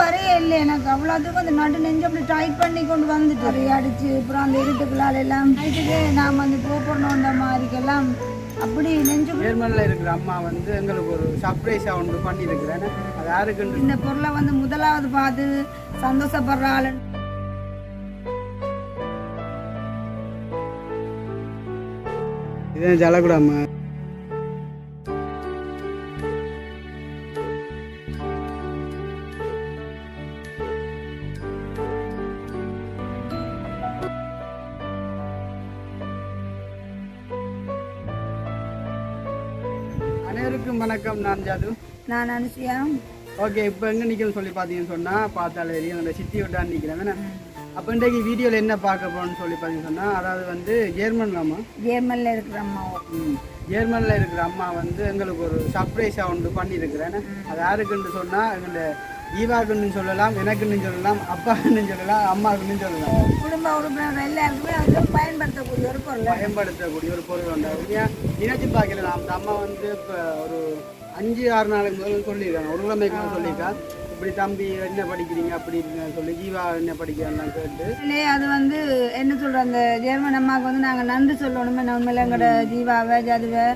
வரையே இல்லை எனக்கு. அவ்வளோத்துக்கும் அந்த நடு நெஞ்சு அப்படி டைட் பண்ணி கொண்டு வந்துட்டு வரைய அடிச்சு அப்புறம் அந்த இருட்டுக்குள்ளால எல்லாம் நைட்டுக்கு நாம் வந்து போப்படணுன்ற மாதிரிக்கெல்லாம் அப்படி நெஞ்சு ஜெர்மனில் இருக்கிற அம்மா வந்து எங்களுக்கு ஒரு சர்ப்ரைஸாக ஒன்று பண்ணியிருக்கிறேன். அது யாருக்குன்னு இந்த பொருளை வந்து முதலாவது பார்த்து சந்தோஷப்படுற ஆளு. இது ஜலகுடாம்மா அனைவருக்கும் வணக்கம். நான் ஜாது. நான் அனுசியா. ஓகே இப்போ எங்கே நிற்கணும்னு சொல்லி பார்த்தீங்கன்னு சொன்னால் பார்த்தாலே தெரியும். அந்த சிட்டி விட்டான்னு நிற்கிறேன் அப்போ இன்றைக்கு வீடியோவில் என்ன பார்க்க போகிறோம்னு சொல்லி பார்த்தீங்கன்னு சொன்னால் அதாவது வந்து ஜெர்மன்லாமா ஜேர்மனில் இருக்கிற அம்மாவும் ம். ஜெர்மனில் இருக்கிற அம்மா வந்து எங்களுக்கு ஒரு சர்ப்ரைஸாக ஒன்று பண்ணியிருக்கிறேன். அது யாருக்குன்னு சொன்னால் எங்களை ஈவாக்குன்னு சொல்லலாம் எனக்குன்னு சொல்லலாம் அப்பாக்குன்னு சொல்லலாம் அம்மாக்குன்னு சொல்லலாம். குடும்ப உறுப்பினர் எல்லாருக்குமே அது பயன்படுத்தக்கூடிய ஒரு பொருள். பயன்படுத்தக்கூடிய ஒரு பொருள் உண்டு ஏன் நினைச்சு பார்க்கல? அந்த அம்மா வந்து இப்போ ஒரு அஞ்சு ஆறு நாளுக்கு முதல்ல சொல்லியிருக்காங்க. ஒரு கிழமைக்கு முதல்ல சொல்லியிருக்கா இப்படி தம்பி என்ன படிக்கிறீங்க? அப்படி இருக்குன்னு சொல்லி ஜீவா என்ன படிக்கிறான்னு கேட்டு. உண்மையிலே அது வந்து என்ன சொல்ற அந்த ஜெர்மன் அம்மாவுக்கு வந்து நாங்கள் நன்றி சொல்லணுமே. உண்மையில எங்களோட ஜீவாவை ஜதுவை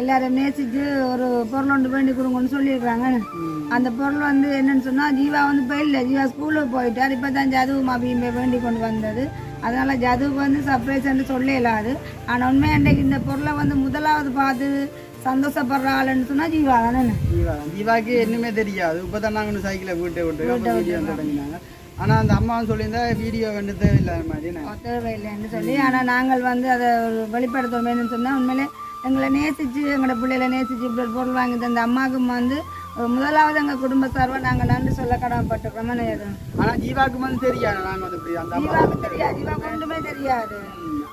எல்லாரும் நேசிச்சு ஒரு பொருள் ஒன்று வேண்டி கொடுங்கன்னு சொல்லியிருக்காங்க அந்த பொருள் வந்து என்னன்னு சொன்னா ஜீவா வந்து இப்போ இல்லை ஜீவா ஸ்கூலுக்கு போயிட்டார். இப்போ தான் ஜதுவும் அபியுமே வேண்டி கொண்டு வந்தது. அதனால ஜதுவுக்கு வந்து சர்ப்ரைஸ்ன்னு சொல்ல இல்லாது ஆனால் உண்மையாக இன்றைக்கு இந்த பொருளை வந்து முதலாவது பார்த்து சந்தோஷப்படுற ஆளுன்னு சொன்னா ஜீவா தானே? ஜீவா ஜீவாக்கு என்னமே தெரியாது. இப்போ தான் நாங்கள் சைக்கிளை வீட்டை விட்டு தொடங்கினாங்க. ஆனால் அந்த அம்மாவும் சொல்லியிருந்தா வீடியோ வந்து தேவையில்லாத மாதிரி தேவையில்லைன்னு சொல்லி. ஆனால் நாங்கள் வந்து அதை ஒரு வெளிப்படுத்தணும்னு சொன்னால் உண்மையிலே எங்களை நேசிச்சு எங்களோட பிள்ளைகளை நேசிச்சு இப்படி ஒரு பொருள் வாங்கி தந்த அம்மாவுக்கும் வந்து முதலாவது எங்கள் குடும்ப சார்பாக நாங்கள் நன்றி சொல்ல கடமைப்பட்டிருக்கோம் ஆனால் ஜீவாக்கு வந்து தெரியாது நாங்கள் வந்து ஜீவாவுக்கு தெரியாது ஜீவாவுக்கு ஒன்றுமே தெரியாது.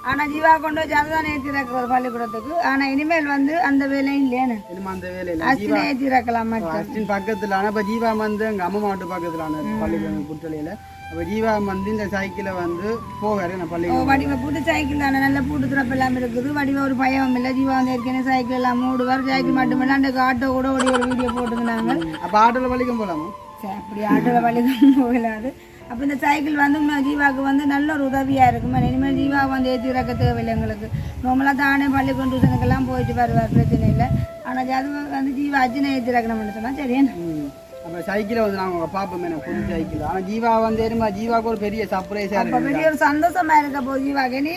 ஆனால் ஜீவா கொண்டு வச்சு அதுதான் ஏற்றி இறக்குறது பள்ளிக்கூடத்துக்கு. ஆனால் இனிமேல் வந்து அந்த வேலையும் இல்லையானு அந்த வேலையில் அஸ்டினை ஏற்றி இறக்கலாம் மட்டும் பக்கத்தில் ஆனால் இப்போ ஜீவா வந்து எங்கள் அம்மா மாட்டு பக்கத்தில் பள்ளிக்கூடம் புற்றலையில் அப்போ ஜீவா வந்து இந்த சைக்கிளை வந்து போவார் நான் பள்ளிக்கூடம் வடிவ பூட்டு சைக்கிள் தானே? நல்ல பூட்டு திறப்பு எல்லாம் இருக்குது. வடிவ ஒரு பயம் இல்லை. ஜீவா வந்து ஏற்கனவே சைக்கிள் எல்லாம் மூடுவார். சைக்கிள் மட்டும் இல்லை அந்த ஆட்டோ கூட ஓடி ஒரு வீடியோ போட்டுருந்தாங்க அப்போ ஆட்டோவில் பள்ளிக்கும் போகலாமா சரி அப்படி ஆட்டோவில் வழிதான் போகலாது. அப்போ இந்த சைக்கிள் வந்து ஜீவாவுக்கு வந்து நல்ல ஒரு உதவியாக இருக்கும். இனிமேல் ஜீவா வந்து ஏற்றி இறக்க தேவையில்லை எங்களுக்கு. நார்மலாக தானே பள்ளிக்கூடம் டியூஷனுக்கெல்லாம் போயிட்டு வருவார் பிரச்சனை இல்லை. ஆனால் அது வந்து ஜீவா அஜினை ஏற்றி இறக்கணும்னு சொன்னால் சரியான ம். அப்போ சைக்கிளை வந்து நாங்கள் பார்ப்போமே நான் புது சைக்கிள் ஆனால் ஜீவா வந்து என்னமா ஜீவாவுக்கு ஒரு பெரிய சர்ப்ரைஸாக இருக்கு. பெரிய ஒரு சந்தோஷமா இருக்க போகுது ஜீவாக்கு. நீ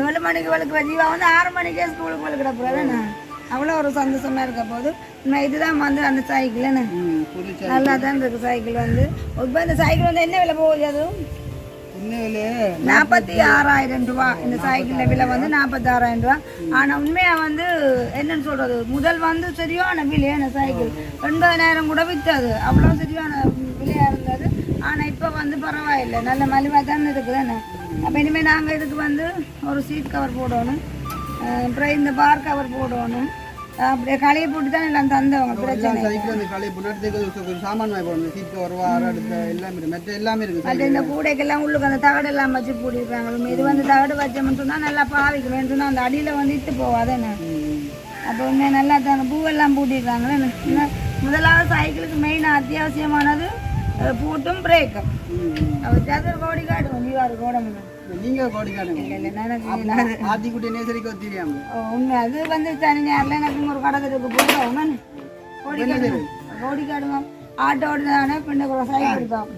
ஏழு மணிக்கு வளர்க்குற ஜீவா வந்து ஆறு மணிக்கே ஸ்கூலுக்கு வளர்க்குற போகிறேன் அவ்வளோ ஒரு சந்தோஷமா இருக்க போது நான் இதுதான் வந்து அந்த சைக்கிள் என்ன? ம் புது சைக்கிள் நல்லா தான் இருக்கு சைக்கிள் வந்து. இப்போ இந்த சைக்கிள் வந்து என்ன விலை போகுது அது உண்மையிலே நாற்பத்தி ஆறாயிரம் ரூபா. இந்த சைக்கிளில் விலை வந்து நாற்பத்தி ஆறாயிரம் ரூபா. ஆனால் உண்மையாக வந்து என்னன்னு சொல்கிறது முதல் வந்து சரியான விலையான சைக்கிள் எண்பதாயிரம் கூட விற்றாது. அவ்வளோ சரியான விலையாக இருந்தது. ஆனால் இப்போ வந்து பரவாயில்லை. நல்ல மலிவாக தானே இருக்குது என்ன அப்போ இனிமேல் நாங்கள் இதுக்கு வந்து ஒரு சீட் கவர் போடணும். அப்புறம் இந்த பார் கவர் போடணும். அப்படியே களையை போட்டு தான் எல்லாம் தந்தவங்க பிரச்சனை சைக்கிள் வந்து கலை புண்ணாட்டுக்கு ஒரு சாமான் வாங்கி போடணும். சீட் வருவா அடுத்த எல்லாமே இருக்கு. மற்ற எல்லாமே இருக்குது அது இந்த கூடைக்கெல்லாம் உள்ளுக்கு அந்த தகடு எல்லாம் வச்சு பூடிருக்காங்க இது வந்து தகடு வச்சோம்னு சொன்னால் நல்லா பாவிக்கு வேணும் சொன்னா அந்த அடியில் வந்து இட்டு போவாது என்ன? ம். அப்போ உண்மையாக நல்லா பூவெல்லாம் பூட்டிருக்காங்களே முதலாவது சைக்கிளுக்கு மெயினாக அத்தியாவசியமானது பூட்டும் பிரேக்கும். அவர் சதுர் கோடி காட்டுவோம் ஜீவாரு கோட முடியும் நீங்க கோடி நான் ஆத்திக்குட்டி நேசரிக்கு தெரியாம உண்மை அது வந்து சனி ஞாயிறில் எனக்கு ஒரு கடத்துக்கு போட்டோம் கோடி காடுவோம் கோடி காடுவோம் ஆட்டோ தானே பின்ன கூட சைக்கிள் எடுத்தோம்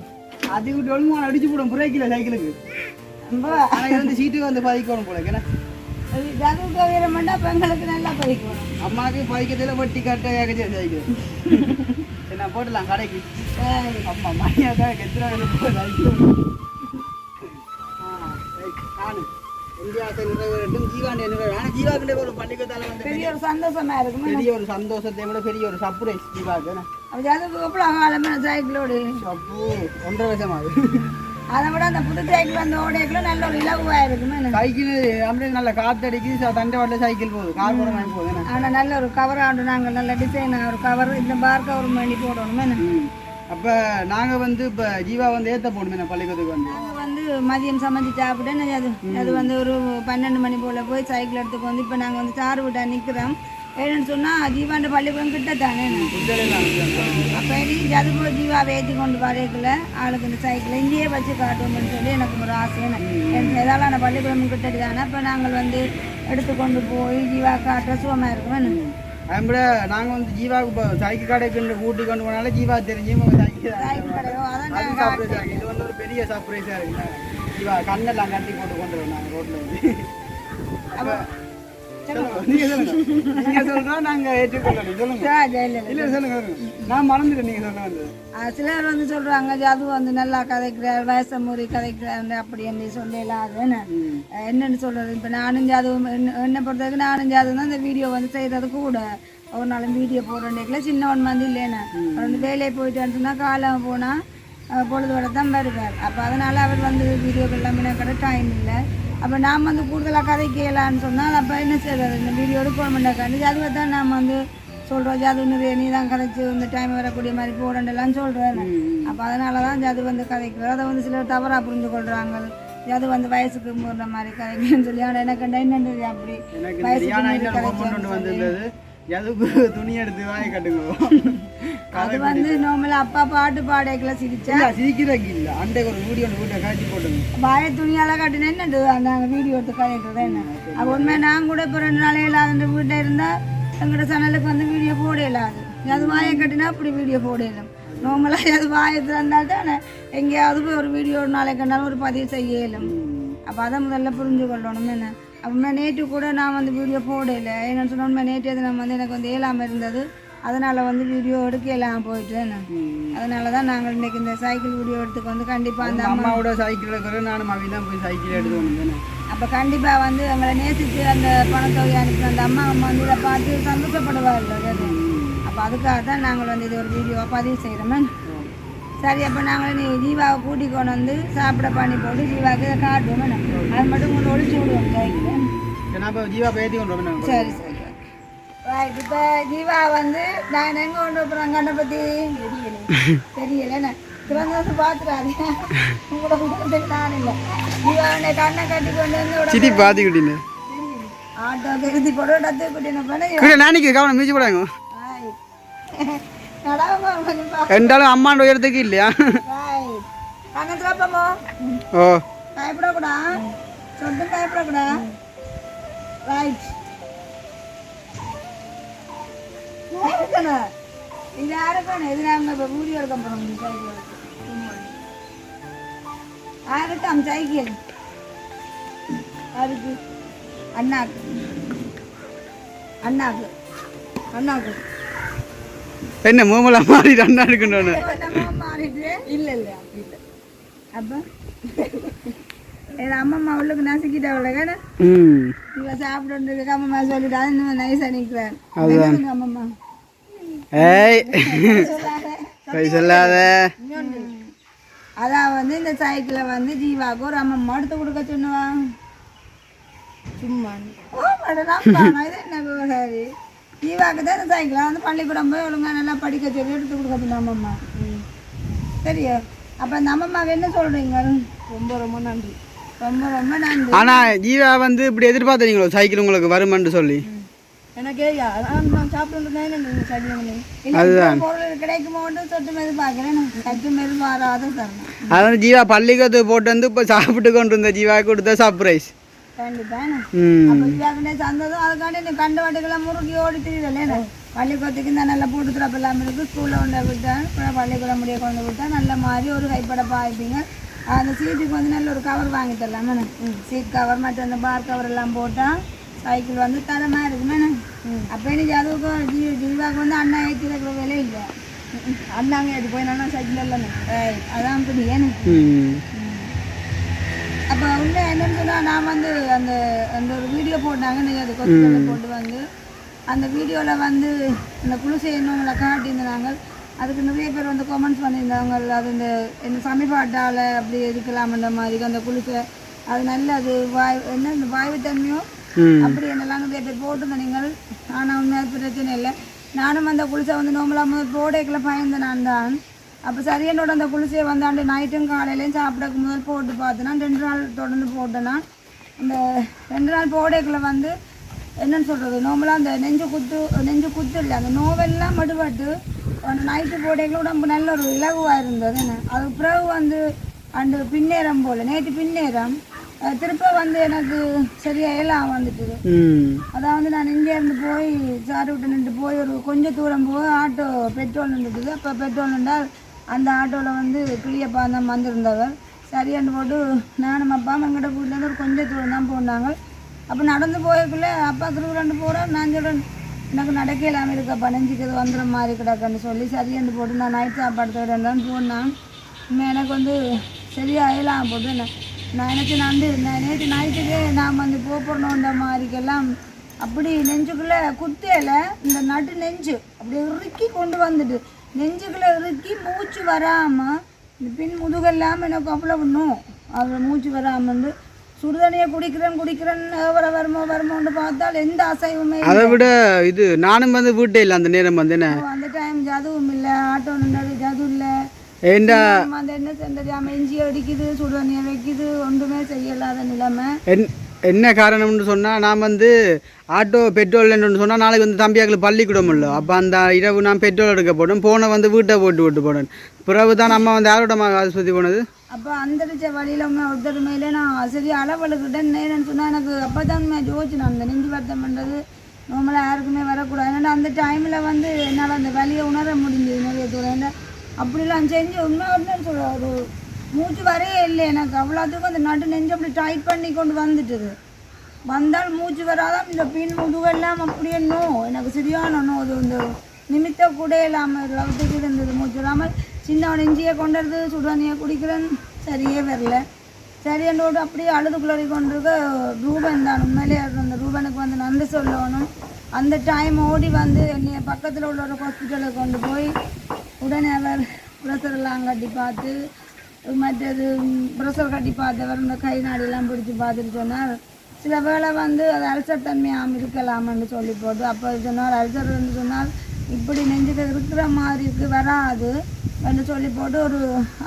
ஆத்திக்குட்டி ஒழுங்கு அடிச்சு போடும் பிரேக்கில் சைக்கிளுக்கு. ரொம்ப. ஆனா இது வந்து சீட்டுக்கு வந்து பதிக்கணும் போல ஏன்னா ஜதுக்கு வீரமெண்டா பெண்களுக்கு நல்லா படிக்கும் அம்மாவுக்கு பதிக்கத்துல வட்டி கட்ட ஏகச்சே சைக்கிள். சரி நான் போடலாம் கடைக்கு. அம்மா மணியாக எத்தனை நானு. இந்தியா நிறைவேறட்டும் ஜீவாண்டி நிறைவேறும் ஆனால் ஜீவாக்கிட்ட ஒரு பள்ளிக்கூடத்தால வந்து பெரிய ஒரு சந்தோஷமா இருக்கும்? பெரிய ஒரு சந்தோஷத்தை விட பெரிய ஒரு சர்ப்ரைஸ் ஜீவாக்கு? அப்படி அதுக்கு சைக்கிளோடு அப்போ ஒன்றரை வருஷம் ஆகுது அதை விட அந்த புது சைக்கிள் ஓடைக்குள்ள நல்ல ஒரு இலகுவாக இருக்குமே சைக்கிள் அப்படியே நல்ல காத்தடிக்குது ச- தண்டை வாட்டில் சைக்கிள் போகுது. கார் கூட வாங்கி போகுது? ஆனால் நல்ல ஒரு கவர் ஆண்டு நாங்கள் நல்ல டிசைனாக ஒரு கவர் இந்த பார் கவர் பண்ணி போடணுமே. அப்ப நாங்க வந்து இப்ப ஜீவா வந்து போகணுமே நான் பள்ளிக்கூடத்துக்கு வந்து? நாங்கள் வந்து மதியம் சமைச்சு சாப்பிட்டேன். அது அது வந்து ஒரு பன்னெண்டு மணி போல் போய் சைக்கிள் எடுத்துக்கு வந்து இப்போ நாங்கள் வந்து சாறு விட்டா நிற்கிறோம் ஏன்னு சொன்னால் ஜீவாண்ட பள்ளிக்கூடம் கிட்ட தானே அப்போ அதுக்குள்ள ஜீவாவை ஏற்றி கொண்டு வரைக்கல ஆளுக்கு இந்த சைக்கிள் இங்கேயே வச்சு காட்டுவோம்னு சொல்லி எனக்கு ஒரு ஆசை எனக்கு அந்த பள்ளிக்கூடம் கிட்ட தானே இப்போ நாங்கள் வந்து எடுத்து கொண்டு போய் ஜீவா காட்டுற சுகமாக இருக்கும்? அதுபோல நாங்கள் வந்து ஜீவாவுக்கு இப்போ சைக்கிள் கடைக்கு கூட்டி கொண்டு போனால ஜீவா தெரிஞ்சு சைக்கிள் அது இது வந்து ஒரு பெரிய சர்ப்ரைஸாக இருக்குல்ல ஜீவா கண்ணெல்லாம் கட்டி போட்டு கொண்டு நாங்கள் ரோட்டில் வந்து. அப்போ ஏற்றுக்கொள்ளணும் சொல்லுங்க. இல்லை, சொல்லுங்க நான் மறந்துட்டேன் சொல்ல சிலர் வந்து சொல்றாங்க ஜாது வந்து நல்லா கதைக்கிறார் வயச முறை கதைக்கிறார் அப்படி என்று சொல்லலாம் அது என்ன? அஹ் என்னன்னு சொல்றது? இப்போ நானும் ஜாதுவும் என்ன- பொறுத்தவரைக்கும் நானும் ஜாதுவும் தான் இந்த வீடியோ வந்து செய்கிறது கூட. ஒரு நாள் வீடியோ போடுறேன்ல சின்னவன் வந்து இல்லைன்னு வந்து வேலையை போயிட்டு சொன்னா காலம் போனால் பொழுது வர தான் வருவார். அப்போ அதனால அவர் வந்து வீடியோக்கு எல்லாமே கடை டைம் இல்லை. அப்போ நாம் வந்து கூடுதலாக கதை கேட்கலான்னு சொன்னால் அப்போ என்ன செய்யறது? இந்த வீடியோ எடுக்கணுமெண்டாக்காண்டி ஜாதுவை தான் நாம் வந்து சொல்கிறோம் ஜாது நிறைய நீ தான் கதைச்சு இந்த டைம் வரக்கூடிய மாதிரி போடண்டெல்லாம் சொல்கிறேன் அப்போ அதனால தான் ஜாது வந்து கதைக்கிறோம் அதை வந்து சிலர் தவறாக புரிஞ்சு கொள்கிறாங்க ஜாது வந்து வயசுக்கு முறுற மாதிரி கதைக்குன்னு சொல்லி. ஆனால் எனக்கு என்னன்னு அப்படி? வயசுக்கு எதுக்கு துணி எடுத்து வாயை கட்டுங்க? அது வந்து நார்மலா அப்பா பாட்டு பாடைக்குள்ள சிரிச்சா? இல்ல சிரிக்கிறதுக்கு இல்ல. அண்டைக்கு ஒரு வீடியோ வீட்டை காட்சி போட்டுங்க. வாய துணியால காட்டினா என்னது? நாங்கள் வீடியோ எடுத்து கதைக்கிறது என்ன? அப்போ உண்மை நான் கூட இப்போ ரெண்டு நாளே இல்லாத வீட்டில் இருந்தால் எங்களோட சேனலுக்கு வந்து வீடியோ போட இல்லாது அது. வாயை கட்டினா அப்படி வீடியோ போட இயலும் நார்மலாக அது வாயை திறந்தால் தானே எங்கேயாவது போய் ஒரு வீடியோ நாளைக்கு கண்டாலும் ஒரு பதிவு செய்ய இயலும் அப்போ அதை முதல்ல புரிஞ்சு கொள்ளணும் என்ன? அப்போ நேற்று கூட நான் வந்து வீடியோ போடல. என்னன்னு சொன்ன உண்மை நேற்று தினம் வந்து எனக்கு வந்து ஏழாமல் இருந்தது. அதனால் வந்து வீடியோ எடுக்க இல்லாமல் போயிட்டு நான். அதனால தான் நாங்கள் இன்னைக்கு இந்த சைக்கிள் வீடியோ எடுத்துக்கு வந்து கண்டிப்பாக அந்த அம்மாவோட சைக்கிள் இருக்கிற நானும் அவி தான் போய் சைக்கிள் எடுத்து வந்தேன் அப்போ கண்டிப்பாக வந்து எங்களை நேசித்து அந்த பணத்தொகை அனுப்பின அந்த அம்மா அம்மா வந்து இதை பார்த்து சந்தோஷப்படுவார்கள் அப்போ அதுக்காக தான் நாங்கள் வந்து இது ஒரு வீடியோவாக பதிவு செய்கிறோமே சரி அப்போ நாங்கள் நீ ஜீவாவை கூட்டி கொண்டு வந்து சாப்பிட பண்ணி போட்டு ஜீவாவுக்கு இதை காட்டுவோம் அது மட்டும் கொண்டு ஒழிச்சு விடுவோம் ஜீவா பேத்தி கொண்டு சரி சரி ரைட் இப்போ ஜீவா வந்து நான் எங்கே கொண்டு போகிறேன் கண்ணை பற்றி தெரியல. என்ன? திறந்து வந்து பார்த்துடாது உங்களோட குடும்பத்துக்கு நான் இல்லை. ஜீவா உன்னை கண்ணை கட்டி கொண்டு வந்து விட சித்தி பாத்திக்கிட்டீங்க ஆட்டோ கருதி போட டத்து குட்டின பண்ண கூட நாளைக்கு கவனம் மீச்சு போடாங்க. நடாம கொஞ்சம் பா ரெண்டாலும் அம்மாண்ட உயரத்துக்கு இல்லையா ரைட் கண்ணத்துல பாப்போமோ ஓ பயப்படக்கூடா சொட்டு பயப்படக்கூடா ரைட் இது என்ன மூமலா மாறி ரெண்டா என் அம்மம்மா உள்ளுக்கு நசுக்கிட்டா உள்ள ம். இவ சாப்பிட்டு அம்மம்மா சொல்லிட்டு இன்னும் நைஸா நிக்கிறேன் அம்மம்மா ஏய். போய் சொல்லாத. அதான் வந்து இந்த சைக்கிளை வந்து ஜீவாக்கு ஒரு அம்மம்மா எடுத்து கொடுக்க சொன்னுவா. சும்மா. ஓ மேடம் இது என்ன விவகாரி? ஜீவாக்கு தான் சைக்கிளை வந்து பள்ளிக்கூடம் போய் ஒழுங்கா நல்லா படிக்க சொல்லி எடுத்து கொடுக்க சொன்ன அம்மம்மா சரியா? அப்போ இந்த அம்மம்மாவுக்கு என்ன சொல்றீங்க? ரொம்ப ரொம்ப நன்றி. ரொம்ப ரொம்ப நன்றி. ஆனா ஜீவா வந்து இப்படி எதிர்பார்த்தீங்களோ? சைக்கிள் உங்களுக்கு வருமென்று சொல்லி. எனக்கு நான் சாப்பிட்டு சைக்கிள் பொருள் கிடைக்குமோன்னு சொட்டு மேது பார்க்குறேன். சட்டு மேது மாறாத தரணும். அதான் ஜீவா பள்ளிக்கூடத்துக்கு போட்டு வந்து இப்போ சாப்பிட்டு கொண்டு இருந்த ஜீவாக்கு கொடுத்த சர்ப்ரைஸ் பள்ளிக்கூடத்துக்கு இந்த நல்லா போட்டு திறப்பு இல்லாமல் இருக்குது ஸ்கூலில் அப்புறம் பள்ளிக்கூடம் முடிய கொண்டு விட்டேன் நல்ல மாதிரி ஒரு கைப்பட பாய்ப்பீங்க அந்த சீட்டுக்கு வந்து நல்ல ஒரு கவர் வாங்கி தரலாமே. சீட் கவர் மற்ற அந்த பார் கவர் எல்லாம் போட்டால் சைக்கிள் வந்து தரமாக இருக்குமே. அப்போ எனக்கு அதுக்கு ஜீ ஜீவாக்கு வந்து அண்ணா ஏற்றி வைக்கிற விலை இல்லை. அண்ணாங்க ஏற்றி போய் நல்லா சைக்கிள் இல்லைன்னு. அதான் ஏன்னு ம். அப்போ உண்மை என்னன்னு சொன்னால் நான் வந்து அந்த அந்த ஒரு வீடியோ போட்டாங்க நீங்கள் அது கொஸ்டின் போட்டு வந்து அந்த வீடியோவில் வந்து இந்த குளிசை என்னவங்களை காட்டியிருந்தாங்க. அதுக்கு நிறைய பேர் வந்து கமெண்ட்ஸ் பண்ணியிருந்தாங்க. அது இந்த இந்த சமீபாட்டால் அப்படி இருக்கலாம்ன்ற மாதிரி அந்த குளிசை அது நல்ல அது வாய் என்ன இந்த வாய்வுத்தன்மையோ? ம். அப்படி என்னெல்லாம் நிறைய பேர் போட்டிருந்தேன் நீங்கள். ஆனால் உண்மையாக பிரச்சனை இல்லை. நானும் அந்த குளிசை வந்து நோம்பலாக முதல் போடைக்குள்ள பயந்தேன் நான் தான். அப்போ சரி என்னோட அந்த குளிசையை வந்தாண்டு நைட்டும் காலையிலையும் சாப்பிடக்கு முதல் போட்டு பார்த்தேன்னா ரெண்டு நாள் தொடர்ந்து போட்டேன்னா அந்த ரெண்டு நாள் போடைக்குள்ள வந்து என்னன்னு சொல்கிறது நோம்பலாம் அந்த நெஞ்சு குத்து நெஞ்சு குத்து இல்லை அந்த நோவெல்லாம் மடுபட்டு அந்த நைட்டு போடைகள் உடம்பு நல்ல ஒரு இலகுவாக இருந்தது என்ன. அது பிறகு வந்து அண்டு பின்னேரம் போல் நேற்று பின்னேரம் திருப்ப வந்து எனக்கு சரியா எல்லாம் வந்துட்டுது. ம். அதான் வந்து நான் இங்கே இருந்து போய் சாரு விட்டு நின்று போய் ஒரு கொஞ்சம் தூரம் போய் ஆட்டோ பெட்ரோல் நின்றுட்டுது அப்போ பெட்ரோல் நின்றால் அந்த ஆட்டோவில் வந்து பிள்ளையப்பா தான் வந்திருந்தவர். சரியான்னு போட்டு நானும் அப்பா எங்கிட்ட வீட்டிலேருந்து ஒரு கொஞ்சம் தூரம் தான் போனாங்க. அப்போ நடந்து போயக்குள்ளே அப்பா திருவிழாண்டு போகிறோம் நான் சொல்கிறேன் எனக்கு நடக்க இல்லாமல் இருக்கப்பா நெஞ்சுக்கு வந்துடுற மாதிரி கிடக்குன்னு சொல்லி சரியாண்டு போட்டு நான் நைட் சாப்பாடு தேடுறேன் போனான். இன்னும் எனக்கு வந்து சரியாக அயலாம் போட்டு என்ன நான் எனக்கு நான் வந்து நான் நேற்று நைட்டுக்கு நான் வந்து போகிறோன்ற மாதிரிக்கெல்லாம் அப்படி நெஞ்சுக்குள்ளே குத்தையில. இந்த நட்டு நெஞ்சு அப்படி இறுக்கி கொண்டு வந்துட்டு நெஞ்சுக்குள்ளே இறுக்கி மூச்சு வராமல் இந்த பின் முதுகெல்லாம் எனக்கு அவ்வளவு நோ அது மூச்சு வராமல் வந்து சுடுதண்ணியை குடிக்கிறேன் குடிக்கிறேன் வர வருமோ வருமோன்னு பார்த்தால் எந்த அசைவுமே. அதை விட இது நானும் வந்து வீட்டே இல்லை அந்த நேரம் வந்து என்ன? அந்த டைம் ஜதுவும் இல்லை ஆட்டோ நின்றது ஜது இல்லை. நம்ம அந்த என்ன செஞ்சது? இஞ்சி அடிக்குது சுடுதண்ணியை வைக்குது ஒன்றுமே செய்யலாத நிலைமை. என்ன காரணம்னு சொன்னால் நான் வந்து ஆட்டோ பெட்ரோல் சொன்னால் நாளைக்கு வந்து தம்பியாக்கள் பள்ளிக்கூடம் இல்லை அப்போ அந்த இரவு நான் பெட்ரோல் எடுக்க போட்டேன் போனை வந்து வீட்டை போட்டு விட்டு போனேன். பிறகு தான் நம்ம வந்து யாரோட ஆஸ்பத்திரி போனது. அப்போ அந்தரிச்ச வழியில் ஒருத்தர் மேலே நான் சரி அளவழுக்கிட்டேன் சொன்னால் எனக்கு அப்போ தான் ஜோதிச்சு நான் அந்த நெஞ்சு வருத்தம் பண்ணுறது நார்மலாக யாருக்குமே வரக்கூடாது. ஏன்னா அந்த டைமில் வந்து என்னால் அந்த வழியை உணர முடிஞ்சது நிறைய தூரம். ஏன்னா அப்படிலாம் செஞ்சு உண்மை அப்படின்னு சொல்ல ஒரு மூச்சு வரவே இல்லை எனக்கு. அவ்வளோத்துக்கும் அந்த நடு நெஞ்சு அப்படி டைட் பண்ணி கொண்டு வந்துட்டுது. வந்தால் மூச்சு வராதான் இந்த பின் முதுகெல்லாம் அப்படியே நோ. எனக்கு சரியான நோ. அது இந்த நிமித்த கூட இல்லாமல் அளவுக்கு இருந்தது. மூச்சு இல்லாமல் சின்ன நெஞ்சியை கொண்டுறது சுடுதண்ணியை குடிக்கிறேன். சரியே வரல. சரி என்னோட அப்படியே குளறி கொண்டிருக்க ரூபன் தான். உண்மையிலே அந்த ரூபனுக்கு வந்து நன்றி சொல்லணும். அந்த டைம் ஓடி வந்து என்னைய பக்கத்தில் உள்ள ஒரு ஹாஸ்பிட்டலுக்கு கொண்டு போய் உடனே அவர் பிரசரெல்லாம் கட்டி பார்த்து மற்றது ப்ரெஷர் கட்டி பார்த்தவர் இந்த கை நாடெல்லாம் பிடிச்சி பார்த்துட்டு சொன்னார். சில வேளை வந்து அது அல்சர் தன்மையாம் இருக்கலாம்னு சொல்லி போட்டு அப்போ சொன்னார். அல்சர்னு சொன்னால் இப்படி நெஞ்சில் இருக்கிற மாதிரி இருக்கு வராது என்று சொல்லி போட்டு ஒரு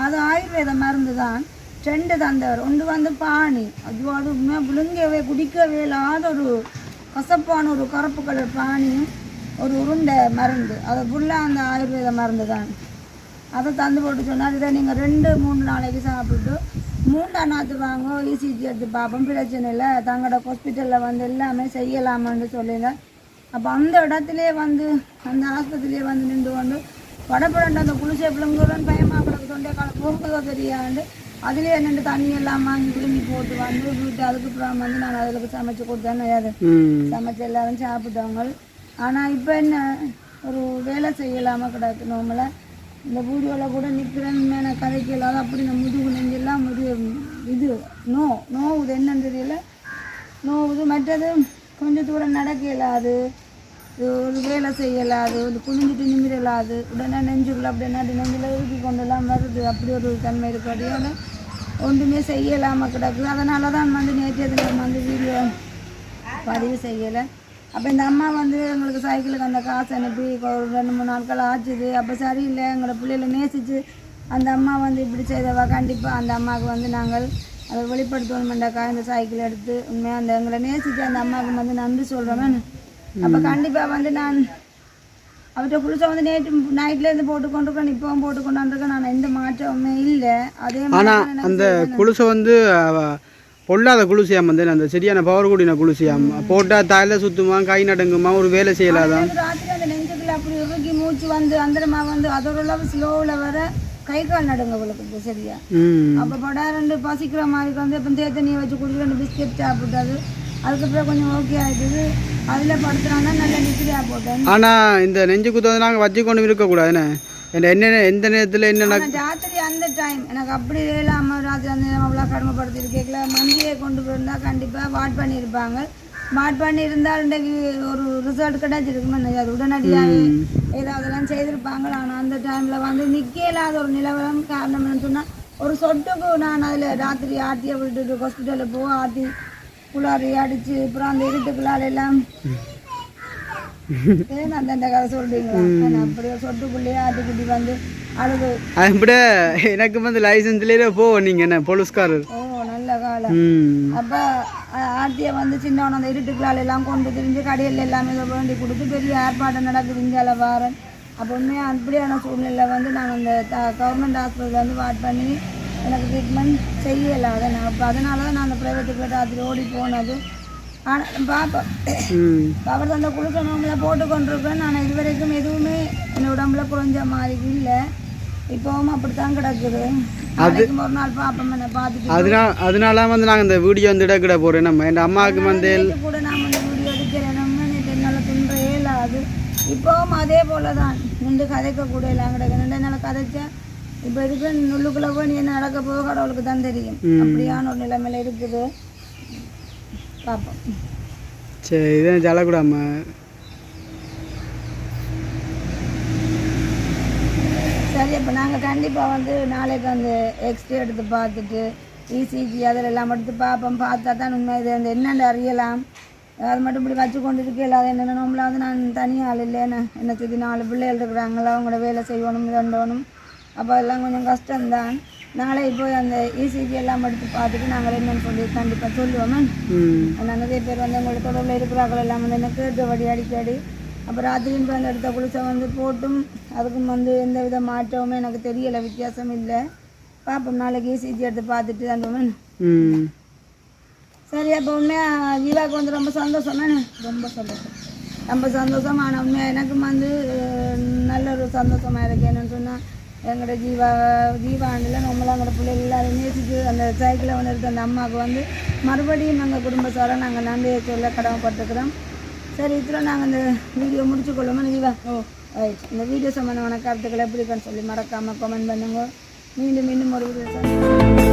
அது ஆயுர்வேத மருந்து தான். ட்ரெண்டு தந்தவர் ஒன்று வந்து பாணி. அது அது உண்மையாக விழுங்கவே குடிக்கவே இல்லாத ஒரு கசப்பான ஒரு கருப்பு கலர் பாணியும் ஒரு உருண்டை மருந்து. அது ஃபுல்லாக அந்த ஆயுர்வேத மருந்து தான். அதை தந்து போட்டு சொன்னார் இதை நீங்கள் ரெண்டு மூணு நாளைக்கு சாப்பிட்டு மூன்றாம் நாற்று வாங்க இசிஜி எடுத்து பார்ப்போம் பிரச்சனை இல்லை. தங்களோட ஹாஸ்பிட்டலில் வந்து எல்லாமே செய்யலாமான்னு சொல்லுங்க அப்போ அந்த இடத்துலயே வந்து அந்த ஆஸ்பத்திரியே வந்து நின்று கொண்டு வடப்படண்ட அந்த குளிசை பிள்ளைங்களுடன் பயமாக கிடக்கு தொண்டை காலம் போகுதோ தெரியாண்டு அதுலேயே நின்று தண்ணி எல்லாம் வாங்கி விழுங்கி போட்டு வந்து வீட்டு அதுக்கப்புறம் வந்து நான் அதுக்கு சமைச்சு கொடுத்தேன் ம். சமைச்சு எல்லாரும் சாப்பிட்டவங்க. ஆனால் இப்போ என்ன ஒரு வேலை செய்யலாமா கிடக்கு நம்மளை இந்த வீடியோவில் கூட நிற்கிறேன் மேலே கதைக்கு இல்லாத அப்படி இந்த முதுகு நெஞ்செல்லாம் முது இது நோ நோவுது என்னன்னு தெரியல. நோவுது மற்றது கொஞ்சம் தூரம் நடக்க இயலாது ஒரு வேலை செய்யலாது ஒரு குளிஞ்சிட்டு நிமிடலாது உடனே நெஞ்சுக்குள்ள அப்படியே நடு நெஞ்சில் இறுக்கி கொண்டெல்லாம் வருது. அப்படி ஒரு தன்மை இருக்கிறதையோட ஒன்றுமே செய்யலாமல் கிடக்குது அதனால தான் வந்து நேற்று தினம் வந்து வீடியோ பதிவு செய்யலை. அப்போ இந்த அம்மா வந்து எங்களுக்கு சைக்கிளுக்கு அந்த காசு அனுப்பி ஒரு ரெண்டு மூணு நாட்கள் ஆச்சுது. அப்போ சரியில்லை எங்களை பிள்ளைகளை நேசித்து அந்த அம்மா வந்து இப்படி செய்தவா கண்டிப்பாக அந்த அம்மாவுக்கு வந்து நாங்கள் அதை வெளிப்படுத்தணுமெண்டாக்கா இந்த சைக்கிள் எடுத்து உண்மையாக அந்த எங்களை நேசித்து அந்த அம்மாவுக்கு வந்து நன்றி சொல்கிறோமே அப்போ கண்டிப்பாக வந்து நான் அவர்கிட்ட குளிச்சா வந்து நேற்று நைட்லேருந்து போட்டு கொண்டிருக்கேன் இப்போவும் போட்டு கொண்டாந்துருக்கேன் நான் எந்த மாற்றமுமே இல்லை. அதே மாதிரி அந்த குளுசை வந்து பொல்லாத குளிசியாம் வந்து அந்த சரியான பவர் கூடின குளிசியாம். போட்டால் தலையில் சுத்துமா கை நடுங்குமா ஒரு வேலை செய்யலாதான் அப்படி இறுக்கி மூச்சு வந்து அந்தரமா வந்து அதோட அளவு ஸ்லோவில் வர கை கால் நடுங்க இப்போ சரியா அப்போ படா ரெண்டு பசிக்கிற மாதிரி வந்து இப்போ தேத்தண்ணியை வச்சு குடிச்சு ரெண்டு பிஸ்கெட் சாப்பிட்டது அதுக்கப்புறம் கொஞ்சம் ஓகே ஆகிடுது அதில் படுத்துறாங்கன்னா நல்ல நிச்சயா போட்டேன். ஆனால் இந்த நெஞ்சு குத்து வந்து நாங்கள் வச்சு கொண்டு இருக்கக்கூடாதுண்ணே என்ன என்ன எந்த நேரத்தில் என்ன ராத்திரி அந்த டைம் எனக்கு அப்படி இல்லாமல் ராத்திரி அந்த நேரம் அவ்வளோ கடமைப்படுத்தி கேட்கல மந்தியை கொண்டு போயிருந்தா கண்டிப்பாக வாட் பண்ணியிருப்பாங்க. வாட் பண்ணியிருந்தால் இன்றைக்கு ஒரு ரிசல்ட் கிடைச்சிருக்குமே அது உடனடியாக ஏதாவதெல்லாம் செய்திருப்பாங்க ஆனால் அந்த டைமில் வந்து நிற்க இல்லாத ஒரு நிலவரம் காரணம் என்னன்னு சொன்னால் ஒரு சொட்டுக்கு நான் அதில் ராத்திரி ஆட்டியை விட்டுட்டு ஹாஸ்பிட்டலில் போக ஆட்டி குளாரி அடித்து அப்புறம் அந்த இருட்டுக்குள்ளால எல்லாம் எனக்கு வந்து லைசன்ஸ்லேயே போவோம் நீங்கள் என்ன போலீஸ்காரர். ஓ நல்ல காலம் அப்போ ஆர்த்தியை வந்து சின்னவன் அந்த இருட்டுக்களால் எல்லாம் கொண்டு திரிஞ்சு கடையில் எல்லாமே வேண்டி கொடுத்து பெரிய ஏற்பாடு நடக்குது இந்தியாவில் வாரன். அப்போ உண்மையாக அப்படியான சூழ்நிலை வந்து நான் அந்த த கவர்மெண்ட் ஹாஸ்பிட்டலில் வந்து வாட் பண்ணி எனக்கு ட்ரீட்மெண்ட் செய்யலை. அதை நான் அப்போ அதனால தான் நான் அந்த ப்ரைவேட்டுக்கு போய்ட்டு ஓடி போனது ஆனால் பார்ப்பேன் ம். அவர் அந்த குளிக்க நோம்பில் போட்டு கொண்டிருக்கேன் நான் இதுவரைக்கும் எதுவுமே என் உடம்புல குறைஞ்ச மாதிரி இல்லை. இப்போவும் அப்படித்தான் கிடக்குது. நாளைக்கும் ஒரு நாள் பார்ப்போம் என்ன பார்த்துட்டு அதனால அதனால வந்து நாங்கள் இந்த வீடியோ வந்து இடக்கிட போகிறோம் நம்ம என் அம்மாவுக்கு வந்து கூட நான் வந்து வீடியோ எடுக்கிறேன். என்னால் துன்ற இயலாது இப்போவும் அதே போல தான் நின்று கதைக்க கூட எல்லாம் கிடக்கு. என்னால் கதைச்சா இப்போ இருக்கிற நுள்ளுக்குள்ளே போய் நீ என்ன நடக்க போக கடவுளுக்கு தான் தெரியும் அப்படியான ஒரு நிலைமையில இருக்குது. பார்ப்போம் சரி இதான் ஜலக்கூடாம சரி அப்போ நாங்கள் கண்டிப்பாக வந்து நாளைக்கு அந்த எக்ஸ்ரே எடுத்து பார்த்துட்டு இசிஜி அதில் எல்லாம் எடுத்து பார்ப்போம். பார்த்தா தான் உண்மை. இது அந்த என்னென்னு அறியலாம். அது மட்டும் இப்படி வச்சு கொண்டு இருக்கல அது என்னென்ன வந்து நான் தனியாக ஆள் இல்லைன்னு என்ன சுற்றி நாலு பிள்ளைகள் இருக்கிறாங்களா? அவங்களோட வேலை செய்யணும் இதண்டணும் அப்போ அதெல்லாம் கொஞ்சம் கஷ்டம்தான். நாளைக்கு போய் அந்த இசிஜி எல்லாம் எடுத்து பார்த்துட்டு நாங்கள் என்னென்னு சொல்லி கண்டிப்பாக சொல்லுவோம் ம். ஆனால் நிறைய பேர் வந்து எங்களோட தொடர்பில் இருக்கிறார்கள் எல்லாம் வந்து எனக்கு கேட்டபடி அடிக்கடி. அப்புறம் ராத்திரியும் போய் அந்த இடத்த குளிச்ச வந்து போட்டும். அதுக்கும் வந்து எந்த வித மாற்றமுமே எனக்கு தெரியலை வித்தியாசம் இல்லை. பார்ப்போம் நாளைக்கு இசிஜி எடுத்து பார்த்துட்டு அந்த சரி அப்போ உண்மையாக ஜீவாவுக்கு வந்து ரொம்ப சந்தோஷம் ரொம்ப சந்தோஷம். ரொம்ப சந்தோஷம். ஆனால் உண்மையாக எனக்கும் வந்து நல்ல ஒரு சந்தோஷமாக இருக்கு. என்னன்னு சொன்னால் எங்களோட ஜீவா ஜீவாண்டில் நம்மளாம் எங்களோட பிள்ளைகள் எல்லாரும் நேசிச்சு அந்த சைக்கிளை வந்து எடுத்த அந்த அம்மாவுக்கு வந்து மறுபடியும் எங்கள் குடும்பத்தோட நாங்கள் நன்றியை சொல்ல கடமைப்பட்டுக்கிறோம் சரி இதில் நாங்கள் இந்த வீடியோ முடிச்சு கொள்ளுமா ஜீவா? ஓ. ரைட் இந்த வீடியோ சம்மந்தமான கருத்துக்களை எப்படி சொல்லி மறக்காமல் கமெண்ட் பண்ணுங்க. மீண்டும் மீண்டும் ஒரு வீடியோ